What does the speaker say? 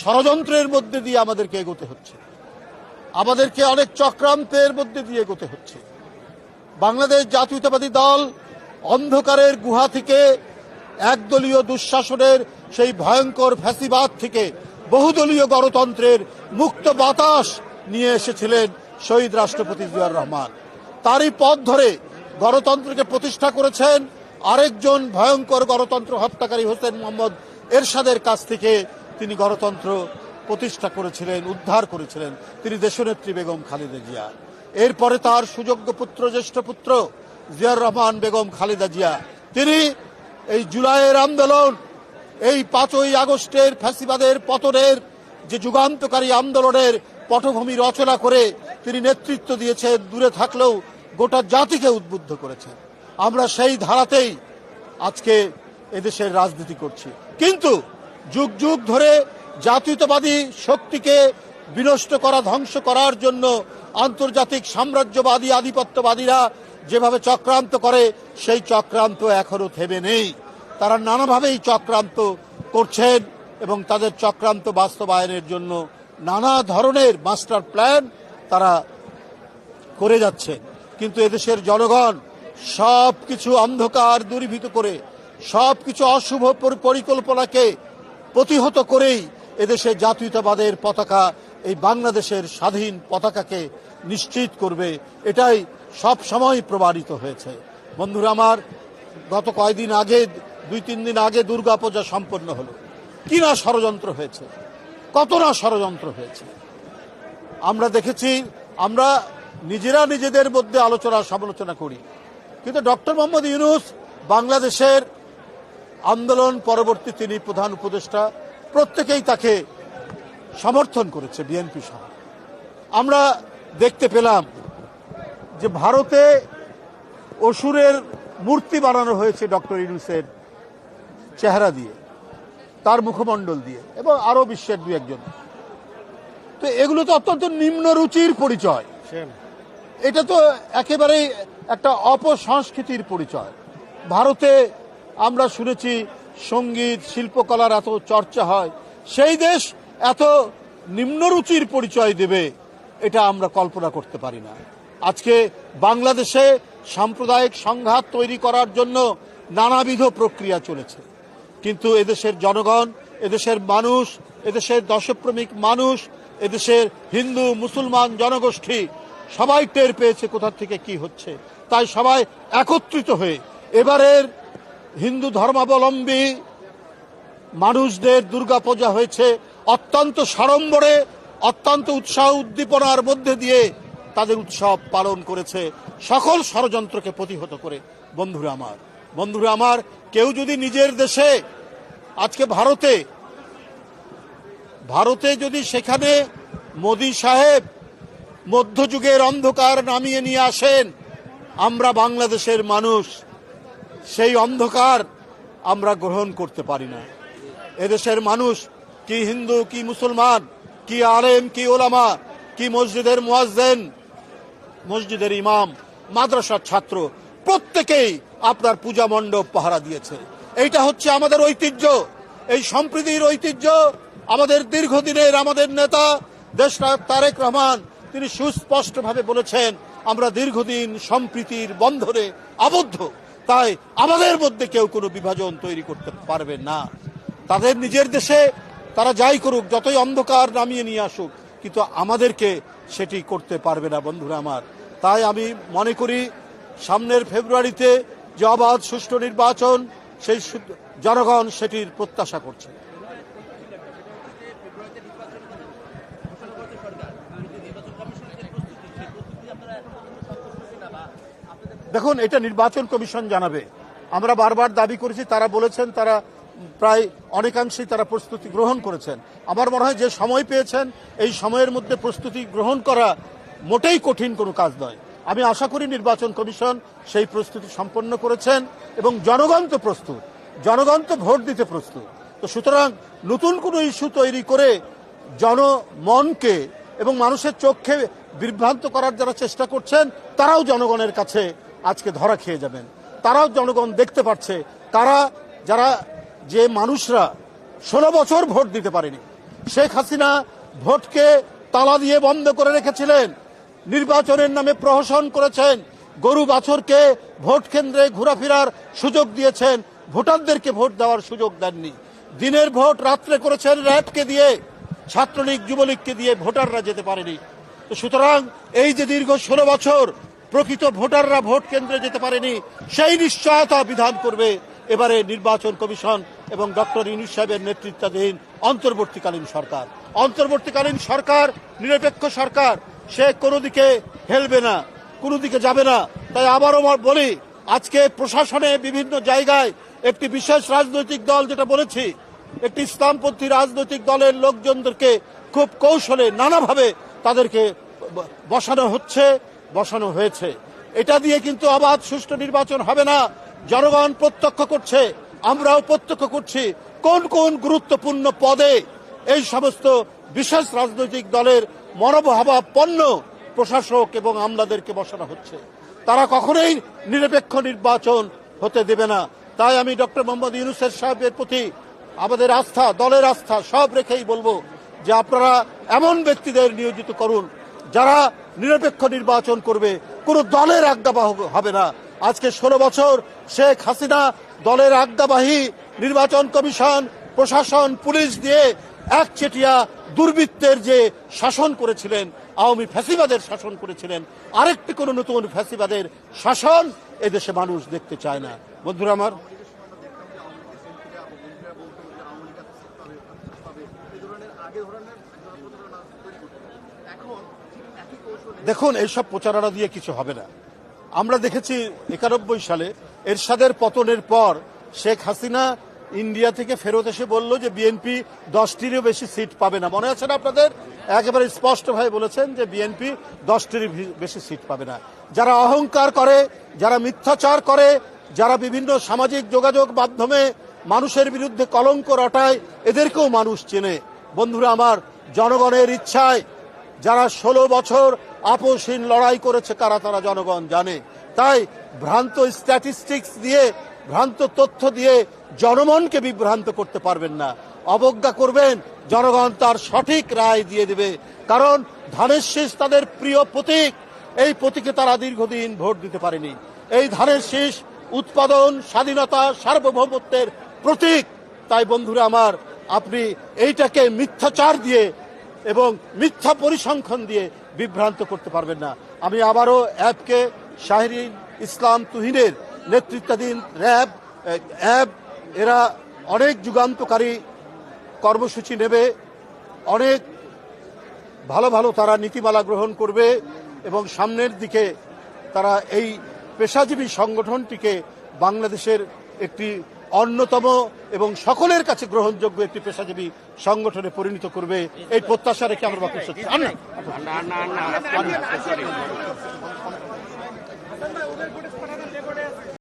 ষড়যন্ত্রের মধ্যে দিয়ে আমাদেরকে এগোতে হচ্ছে। আমাদেরকে অনেক চক্রান্তের মধ্যে দিয়ে এগোতে হচ্ছে। বাংলাদেশ জাতীয়তাবাদী দল অন্ধকারের গুহা থেকে একদলীয় দুঃশাসনের সেই ভয়ঙ্কর ফ্যাসিবাদ থেকে বহুদলীয় গণতন্ত্রের মুক্ত বাতাস নিয়ে এসেছিলেন শহীদ রাষ্ট্রপতি জিয়াউর রহমান। তারই পথ ধরে গণতন্ত্রকে প্রতিষ্ঠা করেছেন আরেকজন ভয়ঙ্কর গণতন্ত্র হত্যাকারী হোসেন মোহাম্মদ এরশাদের কাছ থেকে তিনি গণতন্ত্র প্রতিষ্ঠা করেছিলেন, উদ্ধার করেছিলেন। তিনি দেশনেত্রী বেগম খালেদা জিয়া। এরপরে তার সুযোগ্য পুত্র, জ্যেষ্ঠ পুত্র জিয়ার রহমান বেগম খালেদা জিয়া। তিনি এই জুলাইয়ের আন্দোলন, এই পাঁচই আগস্টের ফ্যাসিবাদের পতনের যে যুগান্তকারী আন্দোলনের পটভূমি রচনা করে তিনি নেতৃত্ব দিয়েছেন, দূরে থাকলেও গোটা জাতিকে উদ্বুদ্ধ করেছেন। আমরা সেই ধারাতেই আজকে এদেশের রাজনীতি করছি। কিন্তু যুগ যুগ ধরে জাতীয়তাবাদী শক্তিকে বিনষ্ট করা, ধ্বংস করার জন্য আন্তর্জাতিক সাম্রাজ্যবাদী আধিপত্যবাদীরা যেভাবে চক্রান্ত করে, সেই চক্রান্ত এখনও থেমে নেই। তারা নানাভাবেই চক্রান্ত করছেন এবং তাদের চক্রান্ত বাস্তবায়নের জন্য নানা ধরনের মাস্টার প্ল্যান তারা করে যাচ্ছে। কিন্তু এদেশের জনগণ সব কিছু অন্ধকার, দূরীভূত করে সব কিছু অশুভ পরিকল্পনাকে প্রতিহত করেই এদেশে জাতীয়তাবাদের পতাকা, এই বাংলাদেশের স্বাধীন পতাকাকে নিশ্চিত করবে। এটাই সব সময় প্রমাণিত হয়েছে। বন্ধুরা আমার, গত কয়েকদিন আগে, দুই তিন দিন আগে দুর্গাপূজা সম্পন্ন হলো। কি না ষড়যন্ত্র হয়েছে? কত না ষড়যন্ত্র হয়েছে? আমরা দেখেছি, আমরা নিজেরা নিজেদের মধ্যে আলোচনা সমালোচনা করি। কিন্তু ডক্টর মোহাম্মদ ইউনুস বাংলাদেশের আন্দোলন পরবর্তী তিনি প্রধান উপদেষ্টা প্রত্যেকেই তাকে সমর্থন করেছে বিএনপি সহ। আমরা দেখতে পেলাম যে ভারতে অসুরের মূর্তি বানানো হয়েছে ডক্টর ইউনুসের চেহারা দিয়ে তার মুখমণ্ডল দিয়ে এবং আরও বিশ্বের দু একজন। তো এগুলো তো অত্যন্ত নিম্ন রুচির পরিচয়। এটা তো একেবারেই একটা অপসংস্কৃতির পরিচয়। ভারতে আমরা শুনেছি সংগীত, শিল্পকলার এত চর্চা হয়। সেই দেশ এত নিম্নরুচির পরিচয় দেবে, এটা আমরা কল্পনা করতে পারি না। আজকে বাংলাদেশে সাম্প্রদায়িক সংঘাত তৈরি করার জন্য নানাবিধ প্রক্রিয়া চলেছে। কিন্তু এদেশের জনগণ, এদেশের মানুষ, এদেশের দশপ্রেমিক মানুষ, এদেশের হিন্দু, মুসলমান জনগোষ্ঠী, সবাই টের পেয়েছে কোথা থেকে কি হচ্ছে। তাই সবাই একত্রিত হয়ে এবারের হিন্দু ধর্মাবলম্বী মানুষদের দুর্গাপূজা হয়েছে অত্যন্ত সাড়ম্বরে, অত্যন্ত উৎসাহ উদ্দীপনার মধ্যে দিয়ে তাদের উৎসব পালন করেছে সকল ষড়যন্ত্রকে প্রতিহত করে। বন্ধুরা আমার বন্ধুরা আমার, কেউ যদি নিজের দেশে, আজকে ভারতে ভারতে যদি সেখানে মোদি সাহেব মধ্যযুগের অন্ধকার নামিয়ে নিয়ে আসেন, আমরা বাংলাদেশের মানুষ সেই অন্ধকার আমরা গ্রহণ করতে পারি না। এদেশের মানুষ কি হিন্দু, কি মুসলমান, কি আলেম, কি ওলামা, কি মসজিদের মুয়াজ্জেন, মসজিদের ইমাম, মাদ্রাসার ছাত্র, প্রত্যেকেই আপনার পূজা মণ্ডপ পাহারা দিয়েছে। এইটা হচ্ছে আমাদের ঐতিহ্য। এই সম্প্রীতির ঐতিহ্য আমাদের দীর্ঘদিনের আমাদের নেতা দেশনায়ক তারেক রহমান, তিনি সুস্পষ্টভাবে বলেছেন, আমরা দীর্ঘদিন সম্প্রীতির বন্ধনে আবদ্ধ। তাই আমাদের মধ্যে কেউ কোনো বিভাজন তৈরি করতে পারবে না। তাদের নিজের দেশে তারা যাই করুক, যতই অন্ধকার নামিয়ে নিয়ে আসুক, কিন্তু আমাদেরকে সেটি করতে পারবে না বন্ধুরা আমার। তাই আমি মনে করি, সামনের ফেব্রুয়ারিতে যে অবাধ সুষ্ঠু নির্বাচন, সেই জনগণ সেটির প্রত্যাশা করছে। দেখুন, এটা নির্বাচন কমিশন জানাবে। আমরা বারবার দাবি করেছি, তারা বলেছেন, তারা প্রায় অনেকাংশেই তারা প্রস্তুতি গ্রহণ করেছেন। আমার মনে হয় যে সময় পেয়েছেন, এই সময়ের মধ্যে প্রস্তুতি গ্রহণ করা মোটেই কঠিন কোনো কাজ নয়। আমি আশা করি নির্বাচন কমিশন সেই প্রস্তুতি সম্পন্ন করেছেন এবং জনগণ তো প্রস্তুত, জনগণ তো ভোট দিতে প্রস্তুত। তো সুতরাং নতুন কোনো ইস্যু তৈরি করে জনমনকে এবং মানুষের চোখে বিভ্রান্ত করার যারা চেষ্টা করছেন, তারাও জনগণের কাছে আজকে ধরা খেয়ে যাবেন। তারাও জনগণ দেখতে পাচ্ছে তারা যারা, যে মানুষরা ষোলো বছর ভোট দিতে পারেনি, শেখ হাসিনা ভোটকে তালা দিয়ে বন্ধ করে রেখেছিলেন, নির্বাচনের নামে প্রহসন করেছেন, গরু বাছরকে ভোট কেন্দ্রে ঘোরাফেরার সুযোগ দিয়েছেন, ভোটারদেরকে ভোট দেওয়ার সুযোগ দেননি। দিনের ভোট রাত্রে করেছেন র্যাবকে দিয়ে, ছাত্রলীগ, যুবলীগকে দিয়ে ভোটাররা যেতে পারেনি। সুতরাং এই যে দীর্ঘ ষোলো বছর প্রকৃত ভোটাররা ভোট কেন্দ্রে যেতে পারেনি, সেই নিশ্চয়তা বিধান করবে এবারে নির্বাচন কমিশন এবং ডক্টর ইউনুস সাহেবের নেতৃত্বাধীন অন্তর্বর্তীকালীন সরকার। অন্তর্বর্তীকালীন সরকার, নিরপেক্ষ সরকার, সে কোনো দিকে হেলবে না, কোনো দিকে যাবে না। তাই আবারও বলি, আজকে প্রশাসনে বিভিন্ন জায়গায় একটি বিশেষ রাজনৈতিক দল যেটা বলেছি, একটি ইসলামপন্থী রাজনৈতিক দলের লোকজনদেরকে খুব কৌশলে নানাভাবে তাদেরকে বসানো হচ্ছে। বসানো হয়েছে। এটা দিয়ে কিন্তু অবাধ সুষ্ঠু নির্বাচন হবে না। জনগণ প্রত্যক্ষ করছে, আমরাও প্রত্যক্ষ করছি কোন কোন গুরুত্বপূর্ণ পদে এই সমস্ত বিশেষ রাজনৈতিক দলের মনোভাবাপন্ন প্রশাসক এবং আমলাদেরকে বসানো হচ্ছে। তারা কখনোই নিরপেক্ষ নির্বাচন হতে দেবে না। তাই আমি ডক্টর মোহাম্মদ ইউনুসের সাহেবের প্রতি আমাদের আস্থা, দলের আস্থা সব রেখেই বলব যে আপনারা এমন ব্যক্তিদের নিয়োজিত করুন যারা নিরপেক্ষ নির্বাচন করবে, কোনো দলের আজ্ঞাবাহক হবে না। আজকে ষোলো বছর শেখ হাসিনা দলের আজ্ঞাবাহী নির্বাচন কমিশন, প্রশাসন, পুলিশ দিয়ে একচেটিয়া দুর্বৃত্তের যে শাসন করেছিলেন, আওয়ামী ফ্যাসিবাদের শাসন করেছিলেন, আরেকটি কোনো নতুন ফ্যাসিবাদের শাসন এদেশে মানুষ দেখতে চায় না। বন্ধুরা আমার দেখুন, এইসব প্রচারণা দিয়ে কিছু হবে না। আমরা দেখেছি একানব্বই সালে এরশাদের পতনের পর শেখ হাসিনা ইন্ডিয়া থেকে ফেরত এসে বলল যে বিএনপি দশটিরও বেশি সিট পাবে না। মনে আছে না আপনাদের? একেবারে স্পষ্টভাবে বলেছেন যে বিএনপি দশটির বেশি সিট পাবে না। যারা অহংকার করে, যারা মিথ্যাচার করে, যারা বিভিন্ন সামাজিক যোগাযোগ মাধ্যমে মানুষের বিরুদ্ধে কলঙ্ক রটায়, এদেরকেও মানুষ চেনে। বন্ধুরা আমার, জনগণের ইচ্ছায় যারা ষোলো বছর আপোষহীন লড়াই করেছে কারা তারা জনগণ জানে। তাই ভ্রান্ত স্ট্যাটিস্টিক্স দিয়ে, ভ্রান্ত তথ্য দিয়ে জনমনকে বিভ্রান্ত করতে পারবেন না। অবজ্ঞা করবেন, জনগণ তার সঠিক রায় দিয়ে দেবে। কারণ ধানের শীষ তাদের প্রিয় প্রতীক। এই প্রতীকে তারা দীর্ঘদিন ভোট দিতে পারেনি। এই ধানের শীষ উৎপাদন, স্বাধীনতা, সার্বভৌমত্বের প্রতীক। তাই বন্ধুরা আমার, আপনি এইটাকে মিথ্যাচার দিয়ে এবং মিথ্যা পরিসংখ্যান দিয়ে বিভ্রান্ত করতে পারবেন না। আমি আবারও অ্যাপকে শাহরিন ইসলাম তুহিনের নেতৃত্বাধীন র্যাব অ্যাব এরা অনেক যুগান্তকারী কর্মসূচি নেবে, অনেক ভালো ভালো তারা নীতিমালা গ্রহণ করবে এবং সামনের দিকে তারা এই পেশাজীবী সংগঠনটিকে বাংলাদেশের একটি অন্যতম এবং সকলের কাছে গ্রহণযোগ্য একটি পেশাজীবী সংগঠনে পরিণত করবে এই প্রত্যাশা রেখে আমরা বাকি না না না